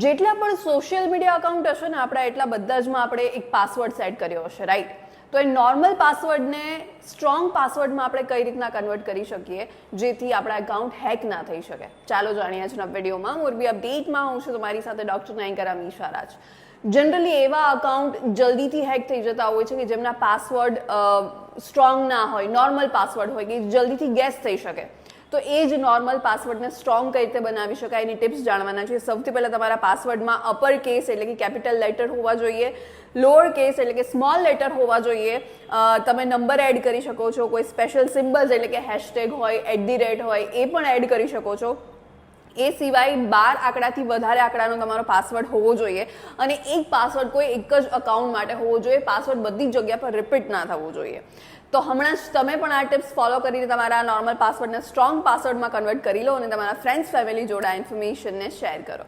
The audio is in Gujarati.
જેટલા પણ સોશિયલ મીડિયા અકાઉન્ટ હશે ને, આપણા એટલા બધા જમાં આપણે એક પાસવર્ડ સેટ કર્યો હશે રાઈટ તો એ નોર્મલ પાસવર્ડને સ્ટ્રોંગ પાસવર્ડમાં આપણે કઈ રીતના કન્વર્ટ કરી શકીએ, જેથી આપણા એકાઉન્ટ હેક ના થઈ શકે. ચાલો જાણીએ આજના વિડીયોમાં. મોરબી અપડેટમાં હું છું તમારી સાથે ડૉક્ટર નાયકરા મીશા રાજ. જનરલી એવા અકાઉન્ટ જલ્દીથી હેક થઈ જતા હોય છે કે જેમના પાસવર્ડ સ્ટ્રોંગ ના હોય નોર્મલ પાસવર્ડ હોય, કે જલ્દીથી ગેસ થઈ શકે. તો એ જ નોર્મલ પાસવર્ડને સ્ટ્રોંગ કઈ રીતે બનાવી શકાય એની ટિપ્સ જાણવાના છે. સૌથી પહેલાં તમારા પાસવર્ડમાં અપર કેસ એટલે કે કેપિટલ લેટર હોવા જોઈએ લોઅર કેસ એટલે કે સ્મોલ લેટર હોવા જોઈએ. તમે નંબર એડ કરી શકો છો, કોઈ સ્પેશિયલ સિમ્બલ્સ એટલે કે હેશટેગ હોય એટ ધી રેટ હોય, એ પણ એડ કરી શકો છો. એ સિવાય બાર આંકડાથી વધારે આંકડાનો તમારો પાસવર્ડ હોવો જોઈએ. અને એક પાસવર્ડ કોઈ એક જ અકાઉન્ટ માટે હોવો જોઈએ. પાસવર્ડ બધી જગ્યા પર રિપીટ ના થવું જોઈએ. તો હમણાં જ તમે પણ આ ટિપ્સ ફોલો કરીને તમારા નોર્મલ પાસવર્ડને સ્ટ્રોંગ પાસવર્ડમાં કન્વર્ટ કરી લો અને તમારા ફ્રેન્ડ્સ ફેમિલી જોડે આ ઇન્ફોર્મેશનને શેર કરો.